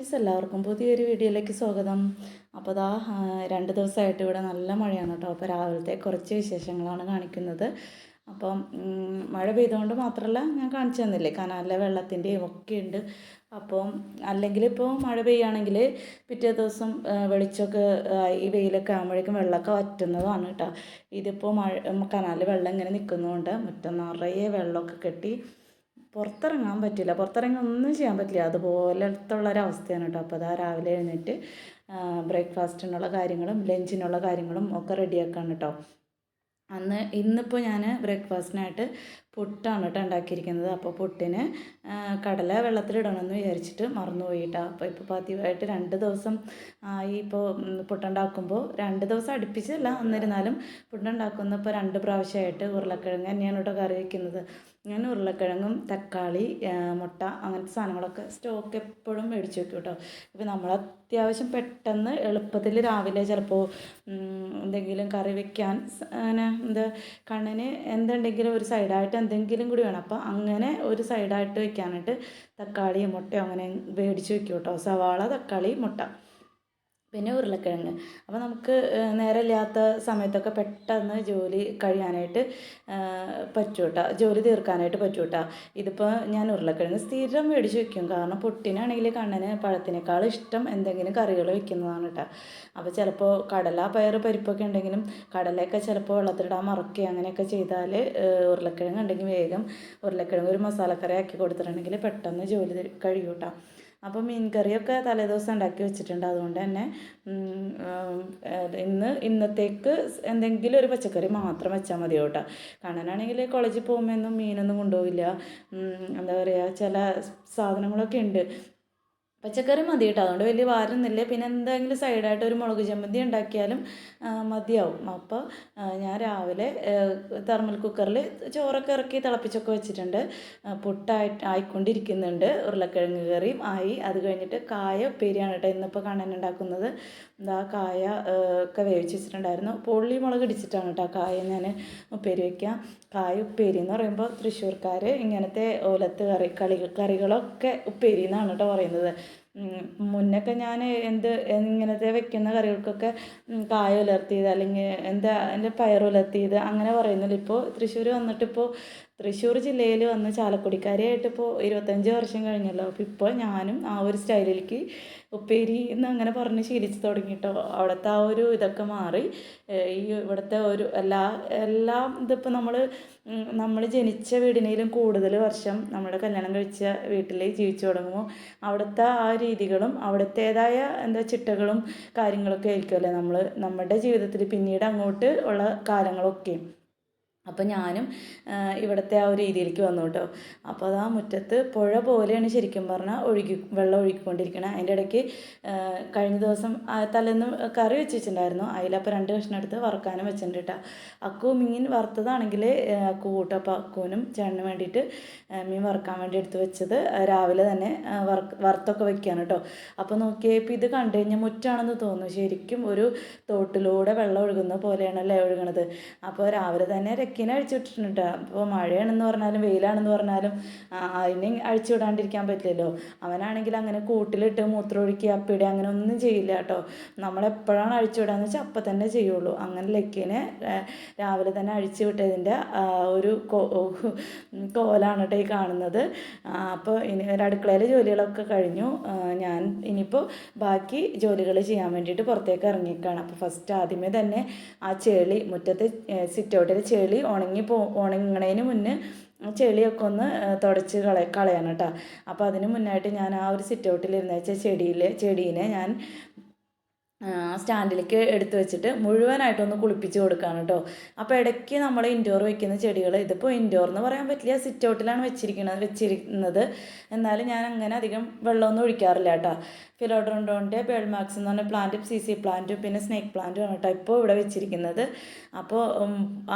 Guys എല്ലാവർക്കും പുതിയൊരു വീഡിയോയിലേക്ക് സ്വാഗതം. അപ്പോൾ ദാ രണ്ട് ദിവസമായിട്ട് ഇവിടെ നല്ല മഴയാണ് കേട്ടോ. അപ്പോൾ രാവിലത്തെ കുറച്ച് വിശേഷങ്ങളാണ് കാണിക്കുന്നത്. അപ്പം മഴ പെയ്തുകൊണ്ട് മാത്രമല്ല ഞാൻ കാണിച്ചു തന്നില്ലേ? കനാലിലെ വെള്ളത്തിന്റെയും ഒക്കെ ഉണ്ട്. അപ്പം അല്ലെങ്കിൽ ഇപ്പോൾ മഴ പെയ്യുകയാണെങ്കിൽ പിറ്റേ ദിവസം വെളിച്ചമൊക്കെ ഈ വെയിലൊക്കെ ആകുമ്പോഴേക്കും വെള്ളമൊക്കെ വറ്റുന്നതാണ് കേട്ടോ. ഇതിപ്പോൾ മഴ കനാലിൽ വെള്ളം ഇങ്ങനെ നിൽക്കുന്നതുകൊണ്ട് മുറ്റം നിറയെ വെള്ളമൊക്കെ കെട്ടി പുറത്തിറങ്ങാൻ പറ്റില്ല. പുറത്തിറങ്ങി ഒന്നും ചെയ്യാൻ പറ്റില്ല. അതുപോലത്തുള്ള ഒരവസ്ഥയാണ് കേട്ടോ. അപ്പോൾ അതാ രാവിലെ എഴുന്നേറ്റ് ബ്രേക്ക്ഫാസ്റ്റിനുള്ള കാര്യങ്ങളും ലഞ്ചിനുള്ള കാര്യങ്ങളും ഒക്കെ റെഡിയാക്കാണ് കേട്ടോ. അന്ന് ഇന്നിപ്പോൾ ഞാൻ ബ്രേക്ക്ഫാസ്റ്റിനായിട്ട് പുട്ടാണ് കേട്ടോ ഉണ്ടാക്കിയിരിക്കുന്നത്. അപ്പോൾ പുട്ടിന് കടല വെള്ളത്തിലിടണമെന്ന് വിചാരിച്ചിട്ട് മറന്നുപോയി കേട്ടോ അപ്പോൾ ഇപ്പോൾ പതിവായിട്ട് രണ്ട് ദിവസം ആയി ഇപ്പോൾ പുട്ടുണ്ടാക്കുമ്പോൾ രണ്ട് ദിവസം അടുപ്പിച്ചല്ല എന്നിരുന്നാലും പുട്ടുണ്ടാക്കുന്ന ഇപ്പോൾ രണ്ട് പ്രാവശ്യമായിട്ട് ഉരുളക്കിഴങ്ങ് തന്നെയാണ് കേട്ടോ കറി വയ്ക്കുന്നത് ഞാൻ ഉരുളക്കിഴങ്ങും തക്കാളി മുട്ട അങ്ങനത്തെ സാധനങ്ങളൊക്കെ സ്റ്റോക്ക് എപ്പോഴും മേടിച്ച് വെക്കും കേട്ടോ. ഇപ്പോൾ നമ്മൾ അത്യാവശ്യം പെട്ടെന്ന് എളുപ്പത്തിൽ രാവിലെ ചിലപ്പോൾ എന്തെങ്കിലും കറി വെക്കാൻ അങ്ങനെ എന്താ കണ്ണിന് എന്തുണ്ടെങ്കിലും ഒരു സൈഡായിട്ട് എന്തെങ്കിലും കൂടി വേണം. അപ്പോൾ അങ്ങനെ ഒരു സൈഡായിട്ട് വെക്കാനായിട്ട് തക്കാളിയും മുട്ടയോ അങ്ങനെ മേടിച്ച് വെക്കും കേട്ടോ. സവാള തക്കാളി മുട്ട. പിന്നെ ഉരുളക്കിഴങ്ങ്. അപ്പോൾ നമുക്ക് നേരമില്ലാത്ത സമയത്തൊക്കെ പെട്ടെന്ന് ജോലി കഴിയാനായിട്ട് പറ്റും കേട്ടോ ജോലി തീർക്കാനായിട്ട് പറ്റും കേട്ടോ ഇതിപ്പോൾ ഞാൻ ഉരുളക്കിഴങ്ങ് സ്ഥിരം മേടിച്ച് വെക്കും. കാരണം പുട്ടിനാണെങ്കിൽ കണ്ണിന് പഴത്തിനേക്കാൾ ഇഷ്ടം എന്തെങ്കിലും കറികൾ വെക്കുന്നതാണ് കേട്ടോ അപ്പോൾ ചിലപ്പോൾ കടല പയർ പരിപ്പൊക്കെ ഉണ്ടെങ്കിലും കടലയൊക്കെ ചിലപ്പോൾ വെള്ളത്തിലിടാൻ മറക്കുക. അങ്ങനെയൊക്കെ ചെയ്താൽ ഉരുളക്കിഴങ്ങ് ഉണ്ടെങ്കിൽ വേഗം ഉരുളക്കിഴങ്ങ് ഒരു മസാലക്കറി ആക്കി കൊടുത്തിട്ടുണ്ടെങ്കിൽ പെട്ടെന്ന് ജോലി കഴിയും അപ്പോൾ മീൻ കറിയൊക്കെ തലേദിവസം ഉണ്ടാക്കി വെച്ചിട്ടുണ്ട്. അതുകൊണ്ട് തന്നെ ഇന്ന് ഇന്നത്തേക്ക് എന്തെങ്കിലും ഒരു പച്ചക്കറി മാത്രം വെച്ചാൽ മതി കേട്ടോ. കണ്ണനാണെങ്കിൽ കോളേജിൽ പോകുമ്പോൾ ഒന്നും മീനൊന്നും കൊണ്ടുപോകില്ല ഉം, എന്താ പറയുക ചില സാധനങ്ങളൊക്കെ ഉണ്ട്. പച്ചക്കറി മതി കേട്ടോ അതുകൊണ്ട് വലിയ ഭാരമൊന്നുമില്ല പിന്നെ എന്തെങ്കിലും സൈഡായിട്ട് ഒരു മുളക് ചമ്മന്തി ഉണ്ടാക്കിയാലും മതിയാവും. അപ്പോൾ ഞാൻ രാവിലെ തെർമൽ കുക്കറിൽ ചോറൊക്കെ ഇറക്കി തിളപ്പിച്ചൊക്കെ വെച്ചിട്ടുണ്ട്. പുട്ടായിട്ട് ആയിക്കൊണ്ടിരിക്കുന്നുണ്ട്. ഉരുളക്കിഴങ്ങ് കറിയും ആയി. അത് കഴിഞ്ഞിട്ട് കായ ഉപ്പേരിയാണ് കേട്ടോ ഇന്നിപ്പോൾ കണ്ണൻ ഉണ്ടാക്കുന്നത്. എന്താ കായ ഒക്കെ വേവിച്ച് വെച്ചിട്ടുണ്ടായിരുന്നു. പൊള്ളി മുളക് ഇടിച്ചിട്ടാണ് കേട്ടോ കായ ഞാൻ ഉപ്പേരി വയ്ക്കുക കായ ഉപ്പേരി എന്ന് പറയുമ്പോൾ തൃശ്ശൂർക്കാർ ഇങ്ങനത്തെ ഓലത്ത് കറി കളി കറികളൊക്കെ ഉപ്പേരി എന്നാണ് കേട്ടോ പറയുന്നത്. മുന്നൊക്കെ ഞാൻ എന്ത് ഇങ്ങനത്തെ വെക്കുന്ന കറികൾക്കൊക്കെ കായ ഉലർത്തിയത് അല്ലെങ്കിൽ എന്താ എന്റെ പയർ ഉലർത്തിയത് അങ്ങനെ പറയുന്നില്ല ഇപ്പോൾ തൃശ്ശൂർ വന്നിട്ടിപ്പോൾ തൃശ്ശൂർ ജില്ലയിൽ വന്ന് ചാലക്കുടിക്കാരിയായിട്ട് ഇപ്പോൾ ഇരുപത്തഞ്ച് വർഷം കഴിഞ്ഞല്ലോ. അപ്പോൾ ഇപ്പോൾ ഞാനും ആ ഒരു സ്റ്റൈലിലേക്ക് ഉപ്പേരി എന്ന് അങ്ങനെ പറഞ്ഞ് ശീലിച്ച് തുടങ്ങിയിട്ടോ. അവിടുത്തെ ആ ഒരു ഇതൊക്കെ മാറി. ഈ ഇവിടുത്തെ ഒരു എല്ലാ എല്ലാം ഇതിപ്പോൾ നമ്മൾ നമ്മൾ ജനിച്ച വീടിനേലും കൂടുതൽ വർഷം നമ്മുടെ കല്യാണം കഴിച്ച വീട്ടിൽ ജീവിച്ചു തുടങ്ങുമ്പോൾ അവിടുത്തെ ആ രീതികളും അവിടുത്തേതായ എന്താ ചിട്ടകളും കാര്യങ്ങളൊക്കെ ആയിരിക്കുമല്ലേ നമ്മൾ നമ്മുടെ ജീവിതത്തിൽ പിന്നീട് അങ്ങോട്ട് ഉള്ള കാലങ്ങളൊക്കെ. അപ്പോൾ ഞാനും ഇവിടുത്തെ ആ ഒരു രീതിയിലേക്ക് വന്നു കേട്ടോ. അപ്പോൾ അത് ആ മുറ്റത്ത് പുഴ പോലെയാണ് ശരിക്കും പറഞ്ഞാൽ ഒഴുകി വെള്ളം ഒഴുകിക്കൊണ്ടിരിക്കണേ. അതിന്റെ ഇടയ്ക്ക് കഴിഞ്ഞ ദിവസം തലേന്ന് കറി വെച്ച് വെച്ചിട്ടുണ്ടായിരുന്നു അതിലപ്പോൾ രണ്ട് കഷ്ണം എടുത്ത് വറുക്കാനും വെച്ചിട്ടുണ്ട് കേട്ടോ. അക്കു മീൻ വറുത്തതാണെങ്കിൽ അക്കു കൂട്ടും അപ്പോൾ അക്കുവിനും ചേട്ടന് വേണ്ടിയിട്ട് മീൻ വറുക്കാൻ വേണ്ടി എടുത്ത് വെച്ചത് രാവിലെ തന്നെ വറുക്ക് വറുത്തൊക്കെ വെക്കുകയാണ് കേട്ടോ. അപ്പോൾ നോക്കിയപ്പോൾ ഇത് കണ്ടു കഴിഞ്ഞാൽ മുറ്റാണെന്ന് തോന്നുന്നു. ശരിക്കും ഒരു തോട്ടിലൂടെ വെള്ളം ഒഴുകുന്ന പോലെയാണല്ലേ ഒഴുകണത്. അപ്പോൾ രാവിലെ തന്നെ രക്കിനെ അഴിച്ചു വിട്ടിട്ടുണ്ട് അപ്പോൾ മഴയാണെന്ന് പറഞ്ഞാലും വെയിലാണെന്ന് പറഞ്ഞാലും അതിനെ അഴിച്ചു വിടാണ്ടിരിക്കാൻ പറ്റില്ലല്ലോ. അവനാണെങ്കിൽ അങ്ങനെ കൂട്ടിലിട്ട് മൂത്രമൊഴുക്കി അപ്പിടുക അങ്ങനെ ഒന്നും ചെയ്യില്ല കേട്ടോ. നമ്മളെപ്പോഴാണ് അഴിച്ചു വിടാന്ന് വെച്ചാൽ അപ്പം തന്നെ ചെയ്യുള്ളൂ. അങ്ങനെ ലക്കിനെ രാവിലെ തന്നെ അഴിച്ചു വിട്ടതിന്റെ ഒരു കോലാണ് കേട്ടോ ഈ കാണുന്നത്. അപ്പോൾ ഇനി ഒരു അടുക്കളയിലെ ജോലികളൊക്കെ കഴിഞ്ഞു. ഞാൻ ഇനിയിപ്പോൾ ബാക്കി ജോലികൾ ചെയ്യാൻ വേണ്ടിയിട്ട് പുറത്തേക്ക് ഇറങ്ങിയേക്കാണ്. അപ്പോൾ ഫസ്റ്റ് ആദ്യമേ തന്നെ ആ ചെളി മുറ്റത്തെ സിറ്റൗട്ടിലെ ചെളി ഉണങ്ങി പോ ഉണങ്ങണതിന് മുന്നേ ചെളിയൊക്കെ ഒന്ന് തുടച്ച് കളയ കളയണം കേട്ടോ അപ്പോൾ അതിന് മുന്നായിട്ട് ഞാൻ ആ ഒരു സിറ്റ് ഔട്ടിലിരുന്ന വെച്ച ചെടിയിൽ ചെടീനെ ഞാൻ സ്റ്റാൻഡിലേക്ക് എടുത്തു വെച്ചിട്ട് മുഴുവനായിട്ടൊന്ന് കുളിപ്പിച്ച് കൊടുക്കുകയാണ് കേട്ടോ. അപ്പോൾ ഇടയ്ക്ക് നമ്മൾ ഇൻഡോർ വെക്കുന്ന ചെടികൾ ഇതിപ്പോൾ ഇൻഡോർ എന്ന് പറയാൻ പറ്റില്ല സിറ്റ് ഔട്ടിലാണ് വെച്ചിരിക്കുന്നത് വെച്ചിരിക്കുന്നത്. എന്നാലും ഞാൻ അങ്ങനെ അധികം വെള്ളമൊന്നും ഒഴിക്കാറില്ല കേട്ടോ. ഫിലോഡ്രോണ്ടോന്റെ പേൾമാക്സ് എന്ന് പറഞ്ഞ പ്ലാന്റും സി സി പ്ലാന്റും പിന്നെ സ്നേക്ക് പ്ലാന്റും ആണ് കേട്ടോ ഇപ്പോൾ ഇവിടെ വെച്ചിരിക്കുന്നത്. അപ്പോൾ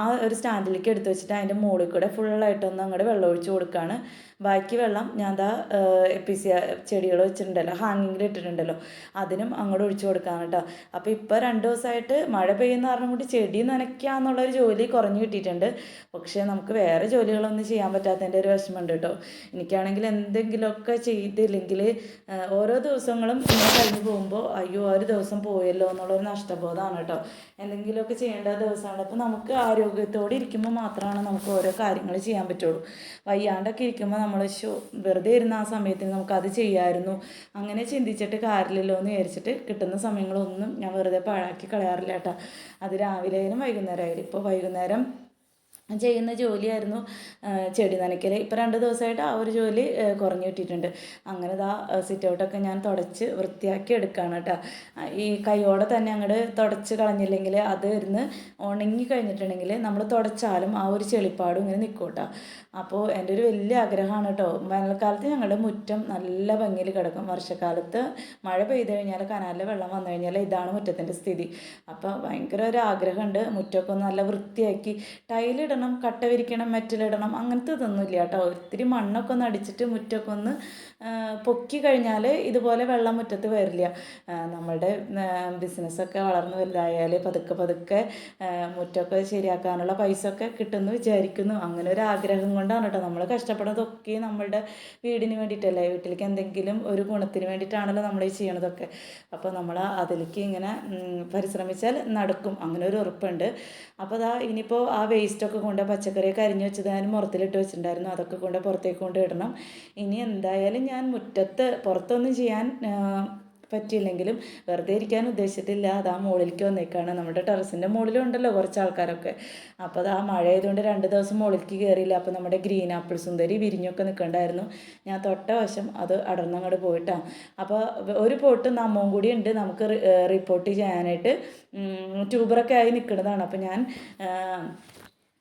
ആ ഒരു സ്റ്റാൻഡിലേക്ക് എടുത്തു വെച്ചിട്ട് അതിന്റെ മുകളിൽ കൂടെ ഫുള്ളായിട്ടൊന്ന് അങ്ങോട്ട് വെള്ളം ഒഴിച്ച് കൊടുക്കുകയാണ് ബാക്കി വെള്ളം ഞാൻ ദാ എപ്പിസിയ ചെടികൾ വെച്ചിട്ടുണ്ടല്ലോ ഹാങ്ങിങ്ങിൽ ഇട്ടിട്ടുണ്ടല്ലോ അതിനും അങ്ങോട്ട് ഒഴിച്ചു കൊടുക്കാൻ കേട്ടോ അപ്പോൾ ഇപ്പോൾ രണ്ട് ദിവസമായിട്ട് മഴ പെയ്യുന്ന കാരണം കൊണ്ട് ചെടി നനയ്ക്കുക എന്നുള്ളൊരു ജോലി കുറഞ്ഞു കിട്ടിയിട്ടുണ്ട്. പക്ഷേ നമുക്ക് വേറെ ജോലികളൊന്നും ചെയ്യാൻ പറ്റാത്തതിന്റെ ഒരു വിഷമമുണ്ട് കേട്ടോ എനിക്കാണെങ്കിൽ എന്തെങ്കിലുമൊക്കെ ചെയ്തില്ലെങ്കിൽ ഓരോ ദിവസങ്ങളും ഇങ്ങനെ കഴിഞ്ഞ് പോകുമ്പോൾ അയ്യോ ഒരു ദിവസം പോയല്ലോ എന്നുള്ളൊരു നഷ്ടബോധമാണ് കേട്ടോ എന്തെങ്കിലുമൊക്കെ ചെയ്യേണ്ട ദിവസമാണ്. അപ്പോൾ നമുക്ക് ആരോഗ്യത്തോടെ ഇരിക്കുമ്പോൾ മാത്രമാണ് നമുക്ക് ഓരോ കാര്യങ്ങൾ ചെയ്യാൻ പറ്റുള്ളൂ. വയ്യാണ്ടൊക്കെ ഇരിക്കുമ്പോൾ നമ്മൾ വെറുതെ ഇരുന്ന ആ സമയത്തിന് നമുക്ക് അത് ചെയ്യാമായിരുന്നു അങ്ങനെ ചിന്തിച്ചിട്ട് കാര്യമില്ലല്ലോ എന്ന് വിചാരിച്ചിട്ട് കിട്ടുന്ന സമയങ്ങളൊന്നും ഞാൻ വെറുതെ പാഴാക്കി കളയാറില്ല കേട്ടോ. അത് രാവിലെ ആയാലും വൈകുന്നേരം ആയാലും ഇപ്പോൾ വൈകുന്നേരം ചെയ്യുന്ന ജോലിയായിരുന്നു ചെടി നനയ്ക്കൽ ഇപ്പോൾ രണ്ട് ദിവസമായിട്ട് ആ ഒരു ജോലി കുറഞ്ഞു കിട്ടിയിട്ടുണ്ട്. അങ്ങനെ ഇതാ സിറ്റ് ഔട്ടൊക്കെ ഞാൻ തുടച്ച് വൃത്തിയാക്കി എടുക്കുകയാണ് കേട്ടോ. ഈ കൈയോടെ തന്നെ അങ്ങോട്ട് തുടച്ച് കളഞ്ഞില്ലെങ്കിൽ അത് ഇരുന്ന് ഉണങ്ങി കഴിഞ്ഞിട്ടുണ്ടെങ്കിൽ നമ്മൾ തുടച്ചാലും ആ ഒരു ചെളിപ്പാടും ഇങ്ങനെ നിൽക്കും കേട്ടോ. അപ്പോൾ എന്റെ ഒരു വലിയ ആഗ്രഹമാണ് കേട്ടോ. വേനൽക്കാലത്ത് ഞങ്ങളുടെ മുറ്റം നല്ല ഭംഗിയിൽ കിടക്കും. വർഷക്കാലത്ത് മഴ പെയ്ത് കഴിഞ്ഞാൽ കനാലിലെ വെള്ളം വന്നു കഴിഞ്ഞാൽ ഇതാണ് മുറ്റത്തിന്റെ സ്ഥിതി. അപ്പോൾ ഭയങ്കര ഒരു ആഗ്രഹമുണ്ട്. മുറ്റമൊക്കെ നല്ല വൃത്തിയാക്കി ടൈലിടണം കട്ട വിരിക്കണം മെറ്റലിടണം അങ്ങനത്തെ ഇതൊന്നുമില്ല കേട്ടോ. ഒത്തിരി മണ്ണൊക്കെ ഒന്ന് അടിച്ചിട്ട് മുറ്റമൊക്കെ ഒന്ന് പൊക്കി കഴിഞ്ഞാൽ ഇതുപോലെ വെള്ളം മുറ്റത്ത് വരില്ല. നമ്മളുടെ ബിസിനസ്സൊക്കെ വളർന്നു വലുതായാൽ പതുക്കെ പതുക്കെ മുറ്റമൊക്കെ ശരിയാക്കാനുള്ള പൈസ ഒക്കെ കിട്ടുമെന്ന് വിചാരിക്കുന്നു. അങ്ങനെ ഒരു ആഗ്രഹം കൊണ്ടാണ് കേട്ടോ. നമ്മൾ കഷ്ടപ്പെടുന്നതൊക്കെ നമ്മളുടെ വീടിന് വേണ്ടിയിട്ടല്ലേ? വീട്ടിലേക്ക് എന്തെങ്കിലും ഒരു ഗുണത്തിന് വേണ്ടിയിട്ടാണല്ലോ നമ്മൾ ഈ ചെയ്യണതൊക്കെ. അപ്പോൾ നമ്മൾ അതിലേക്ക് ഇങ്ങനെ പരിശ്രമിച്ചാൽ നടക്കും. അങ്ങനെ ഒരു ഉറപ്പുണ്ട്. അപ്പോൾ അതാ ഇനിയിപ്പോൾ ആ വേസ്റ്റൊക്കെ കൊണ്ട് പച്ചക്കറിയൊക്കെ അരിഞ്ഞു വെച്ചത് ഞാൻ മുറത്തിലിട്ട് വെച്ചിട്ടുണ്ടായിരുന്നു. അതൊക്കെ കൊണ്ട് പുറത്തേക്ക് കൊണ്ട് ഇടണം. ഇനി എന്തായാലും ഞാൻ മുറ്റത്ത് പുറത്തൊന്നും ചെയ്യാൻ പറ്റിയില്ലെങ്കിലും വെറുതെ ഇരിക്കാൻ ഉദ്ദേശിച്ചിട്ടില്ല. അത് ആ മുകളിലേക്ക് വന്നേക്കാണ്. നമ്മുടെ ടെറസിന്റെ മുകളിലും ഉണ്ടല്ലോ കുറച്ച് ആൾക്കാരൊക്കെ. അപ്പോൾ അത് ആ മഴ ആയതുകൊണ്ട് രണ്ട് ദിവസം മുകളിലേക്ക് കയറിയില്ല അപ്പോൾ നമ്മുടെ ഗ്രീൻ ആപ്പിൾ സുന്ദരി വിരിഞ്ഞൊക്കെ നിൽക്കണ്ടായിരുന്നു. ഞാൻ തൊട്ട വശം അത് അടർന്നങ്ങോട്ട് പോയിട്ടാണ് അപ്പോൾ ഒരു പോട്ട് നമ്മവും കൂടി ഉണ്ട്. നമുക്ക് റിപ്പോർട്ട് ചെയ്യാനായിട്ട് ട്യൂബറൊക്കെ ആയി നിൽക്കുന്നതാണ്. അപ്പോൾ ഞാൻ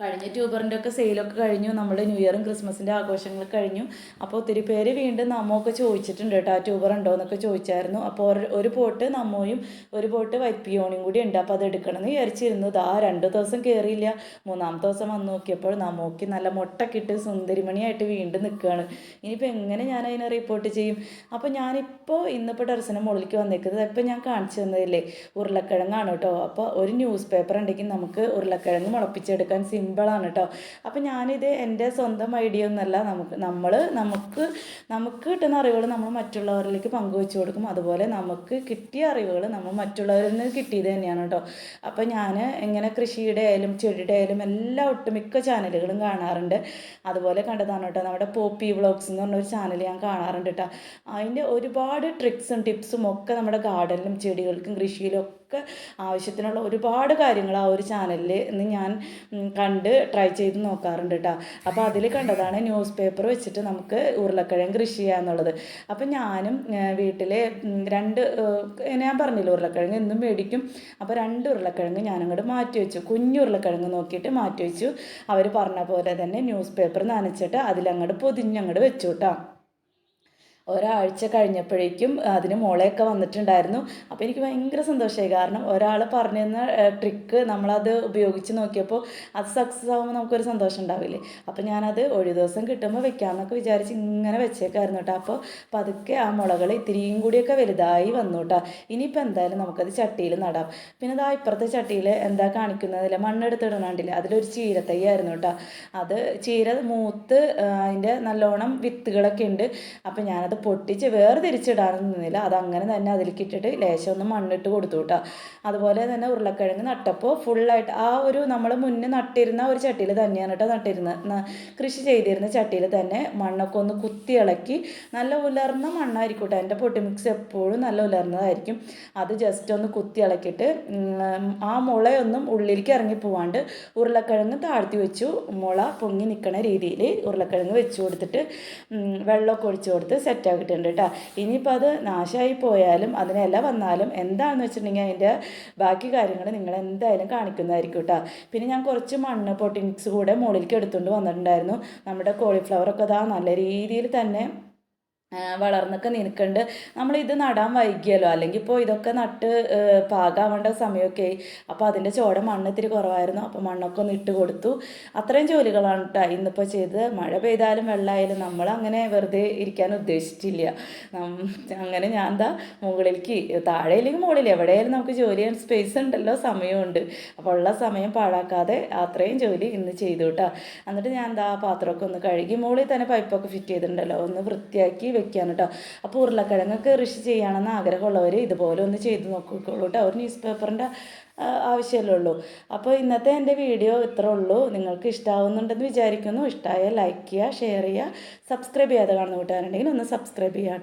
കഴിഞ്ഞ ട്യൂബറിന്റെ ഒക്കെ സെയിലൊക്കെ കഴിഞ്ഞു. നമ്മുടെ ന്യൂ ഇയറും ക്രിസ്മസിന്റെ ആഘോഷങ്ങൾ കഴിഞ്ഞു. അപ്പോൾ ഒത്തിരി പേര് വീണ്ടും നമ്മൊക്കെ ചോദിച്ചിട്ടുണ്ട് കേട്ടോ ആ ട്യൂബർ ഉണ്ടോ? എന്നൊക്കെ ചോദിച്ചായിരുന്നു. അപ്പോൾ ഒരു പോട്ട് നമ്മയും ഒരു പോട്ട് വൈറ്റ് കൂടി ഉണ്ട്. അപ്പോൾ അത് എടുക്കണമെന്ന് വിചാരിച്ചിരുന്നു. ആ രണ്ട് ദിവസം കയറിയില്ല മൂന്നാമത്തെ ദിവസം വന്ന് നോക്കിയപ്പോൾ നമ്മൊക്കെ നല്ല മുട്ടൊക്കെ ഇട്ട് സുന്ദരിമണിയായിട്ട് വീണ്ടും നിൽക്കുകയാണ്. ഇനിയിപ്പോൾ എങ്ങനെ ഞാൻ അതിനെ റിപ്പോർട്ട് ചെയ്യും? അപ്പോൾ ഞാനിപ്പോൾ ഇന്നിപ്പോൾ ടെറസിന്റെ മുകളിലേക്ക് വന്നിരിക്കുന്നത് ഇപ്പം ഞാൻ കാണിച്ചു തന്നതില്ലേ? ഉരുളക്കിഴങ്ങാണ് കേട്ടോ. അപ്പോൾ ഒരു ന്യൂസ് പേപ്പർ ഉണ്ടെങ്കിൽ നമുക്ക് ഉരുളക്കിഴങ്ങ് മുളപ്പിച്ചെടുക്കാൻ സിം സിമ്പിളാണ് കേട്ടോ അപ്പം ഞാനിത് എന്റെ സ്വന്തം ഐഡിയ ഒന്നല്ല നമുക്ക് നമ്മൾ നമുക്ക് നമുക്ക് കിട്ടുന്ന അറിവുകൾ നമ്മൾ മറ്റുള്ളവരിലേക്ക് പങ്കുവെച്ച് കൊടുക്കും. അതുപോലെ നമുക്ക് കിട്ടിയ അറിവുകൾ നമ്മൾ മറ്റുള്ളവരിൽ നിന്ന് കിട്ടിയത് തന്നെയാണ് കേട്ടോ അപ്പം ഞാൻ എങ്ങനെ കൃഷിയുടെ ആയാലും ചെടിയുടെ ആയാലും എല്ലാ ഒട്ടുമിക്ക ചാനലുകളും കാണാറുണ്ട്. അതുപോലെ കണ്ടതാണ് കേട്ടോ നമ്മുടെ പോപ്പി വ്ളോഗ്സ് എന്ന് പറഞ്ഞൊരു ചാനൽ ഞാൻ കാണാറുണ്ട് കേട്ടോ അതിന്റെ ഒരുപാട് ട്രിക്സും ടിപ്സും ഒക്കെ നമ്മുടെ ഗാർഡനിലും ചെടികൾക്കും കൃഷിയിലും ഒക്കെ ആവശ്യത്തിനുള്ള ഒരുപാട് കാര്യങ്ങൾ ആ ഒരു ചാനലിൽ നിന്ന് ഞാൻ കണ്ട് ട്രൈ ചെയ്ത് നോക്കാറുണ്ട് കേട്ടോ അപ്പോൾ അതിൽ കണ്ടതാണ് ന്യൂസ് പേപ്പർ വെച്ചിട്ട് നമുക്ക് ഉരുളക്കിഴങ്ങ് കൃഷി ചെയ്യാന്നുള്ളത് അപ്പോൾ ഞാനും വീട്ടിൽ രണ്ട് ഞാൻ പറഞ്ഞില്ല ഉരുളക്കിഴങ്ങ് എന്നും മേടിക്കും. അപ്പോൾ രണ്ട് ഉരുളക്കിഴങ്ങ് ഞാനങ്ങോട്ട് മാറ്റി വെച്ചു. കുഞ്ഞു ഉരുളക്കിഴങ്ങ് നോക്കിയിട്ട് മാറ്റി വെച്ചു. അവർ പറഞ്ഞ പോലെ തന്നെ ന്യൂസ് പേപ്പർ നനച്ചിട്ട് അതിലങ്ങോട്ട് പൊതിഞ്ഞങ്ങോട്ട് വെച്ചു കേട്ടോ ഒരാഴ്ച കഴിഞ്ഞപ്പോഴേക്കും അതിന് മോളെയൊക്കെ വന്നിട്ടുണ്ടായിരുന്നു. അപ്പോൾ എനിക്ക് ഭയങ്കര സന്തോഷമായി. കാരണം ഒരാൾ പറഞ്ഞു തന്ന ട്രിക്ക് നമ്മളത് ഉപയോഗിച്ച് നോക്കിയപ്പോൾ അത് സക്സസ് ആകുമ്പോൾ നമുക്കൊരു സന്തോഷം ഉണ്ടാവില്ലേ? അപ്പോൾ ഞാനത് ഒരു ദിവസം കിട്ടുമ്പോൾ വെക്കാമെന്നൊക്കെ വിചാരിച്ച് ഇങ്ങനെ വെച്ചേക്കായിരുന്നു കേട്ടോ അപ്പോൾ പതുക്കെ ആ മുളകൾ ഇത്തിരിയും കൂടിയൊക്കെ വലുതായി വന്നു കേട്ടോ ഇനിയിപ്പോൾ എന്തായാലും നമുക്കത് ചട്ടിയിൽ നടാം. പിന്നെ അതാ ഇപ്പുറത്തെ ചട്ടിയിൽ എന്താ കാണിക്കുന്നതില്ല മണ്ണെടുത്തിടണണ്ടില്ല അതിലൊരു ചീരത്തയ്യായിരുന്നു കേട്ടോ അത് ചീര മൂത്ത് അതിന്റെ നല്ലോണം വിത്തുകളൊക്കെ ഉണ്ട്. അപ്പോൾ ഞാനത് പൊട്ടിച്ച് വേർതിരിച്ചിടാനൊന്നും നിന്നില്ല. അതങ്ങനെ തന്നെ അതിലേക്ക് ഇട്ടിട്ട് ലേശം ഒന്ന് മണ്ണിട്ട് കൊടുത്തു കേട്ടോ അതുപോലെ തന്നെ ഉരുളക്കിഴങ്ങ് നട്ടപ്പോൾ ഫുള്ളായിട്ട് ആ ഒരു നമ്മൾ മുന്നേ നട്ടിരുന്ന ഒരു ചട്ടിയിൽ തന്നെയാണ് കേട്ടോ നട്ടിരുന്നത് കൃഷി ചെയ്തിരുന്ന ചട്ടിയിൽ തന്നെ മണ്ണൊക്കെ ഒന്ന് കുത്തി ഇളക്കി നല്ല ഉലർന്ന മണ്ണായിരിക്കും കേട്ടോ എന്റെ പൊട്ടി മിക്സ് എപ്പോഴും നല്ല ഉലർന്നതായിരിക്കും. അത് ജസ്റ്റ് ഒന്ന് കുത്തി ഇളക്കിയിട്ട് ആ മുളയൊന്നും ഉള്ളിലേക്ക് ഇറങ്ങി പോവാണ്ട് ഉരുളക്കിഴങ്ങ് താഴ്ത്തി വെച്ചു. മുള പൊങ്ങി നിൽക്കണ രീതിയിൽ ഉരുളക്കിഴങ്ങ് വെച്ച് കൊടുത്തിട്ട് വെള്ളമൊക്കെ ഒഴിച്ച് കൊടുത്ത് സെറ്റ് സെറ്റാക്കിയിട്ടുണ്ട് കേട്ടോ ഇനിയിപ്പോൾ അത് നാശമായി പോയാലും അതിനെല്ല വന്നാലും എന്താണെന്ന് വെച്ചിട്ടുണ്ടെങ്കിൽ അതിന്റെ ബാക്കി കാര്യങ്ങൾ നിങ്ങൾ എന്തായാലും കാണിക്കുന്നതായിരിക്കും കേട്ടോ പിന്നെ ഞാൻ കുറച്ച് മണ്ണ് പൊട്ടിങ്സ് കൂടെ മുകളിലേക്ക് എടുത്തുകൊണ്ട് വന്നിട്ടുണ്ടായിരുന്നു. നമ്മുടെ കോളിഫ്ലവറൊക്കെ അതാ നല്ല രീതിയിൽ തന്നെ വളർന്നൊക്കെ നിൽക്കുന്നുണ്ട് ഇത് നടാൻ വൈകിയല്ലോ. അല്ലെങ്കിൽ ഇപ്പോൾ ഇതൊക്കെ നട്ട് പാകാവേണ്ട സമയമൊക്കെ ആയി. അപ്പോൾ അതിന്റെ ചോട മണ്ണ് ഇത്തിരി കുറവായിരുന്നു. അപ്പോൾ മണ്ണൊക്കെ ഒന്ന് ഇട്ട് കൊടുത്തു. അത്രയും ജോലികളാണ് കേട്ടോ ഇന്നിപ്പോൾ ചെയ്ത് മഴ പെയ്താലും വെള്ളമായാലും നമ്മൾ അങ്ങനെ വെറുതെ ഇരിക്കാൻ ഉദ്ദേശിച്ചില്ല. അങ്ങനെ ഞാൻ എന്താ മുകളിലേക്ക് താഴെ ഇല്ലെങ്കിൽ മുകളിൽ എവിടെയായാലും നമുക്ക് ജോലി ചെയ്യാൻ സ്പേസ് ഉണ്ടല്ലോ സമയമുണ്ട്. അപ്പോൾ ഉള്ള സമയം പാഴാക്കാതെ അത്രയും ജോലി ഇന്ന് ചെയ്തു കേട്ടോ എന്നിട്ട് ഞാൻ എന്താ പാത്രമൊക്കെ ഒന്ന് കഴുകി മുകളിൽ തന്നെ പൈപ്പൊക്കെ ഫിറ്റ് ചെയ്തിട്ടുണ്ടല്ലോ. ഒന്ന് വൃത്തിയാക്കി വെക്കാൻ കേട്ടോ അപ്പോൾ ഉരുളക്കിഴങ്ങൊക്കെ കൃഷി ചെയ്യണമെന്ന് ആഗ്രഹമുള്ളവർ ഇതുപോലെ ഒന്ന് ചെയ്ത് നോക്കിക്കോളൂ കേട്ടോ ഒരു ന്യൂസ് പേപ്പറിന്റെ ആവശ്യമല്ലേ ഉള്ളൂ. അപ്പോൾ ഇന്നത്തെ എന്റെ വീഡിയോ ഇത്ര ഉള്ളൂ. നിങ്ങൾക്ക് ഇഷ്ടമാവുന്നുണ്ടെന്ന് വിചാരിക്കുന്നു. ഇഷ്ടമായാൽ ലൈക്ക് ചെയ്യുക ഷെയർ ചെയ്യുക സബ്സ്ക്രൈബ് ചെയ്യാതെ കാണുന്ന കൂട്ടുകാരുണ്ടെങ്കിൽ ഒന്ന് സബ്സ്ക്രൈബ് ചെയ്യുക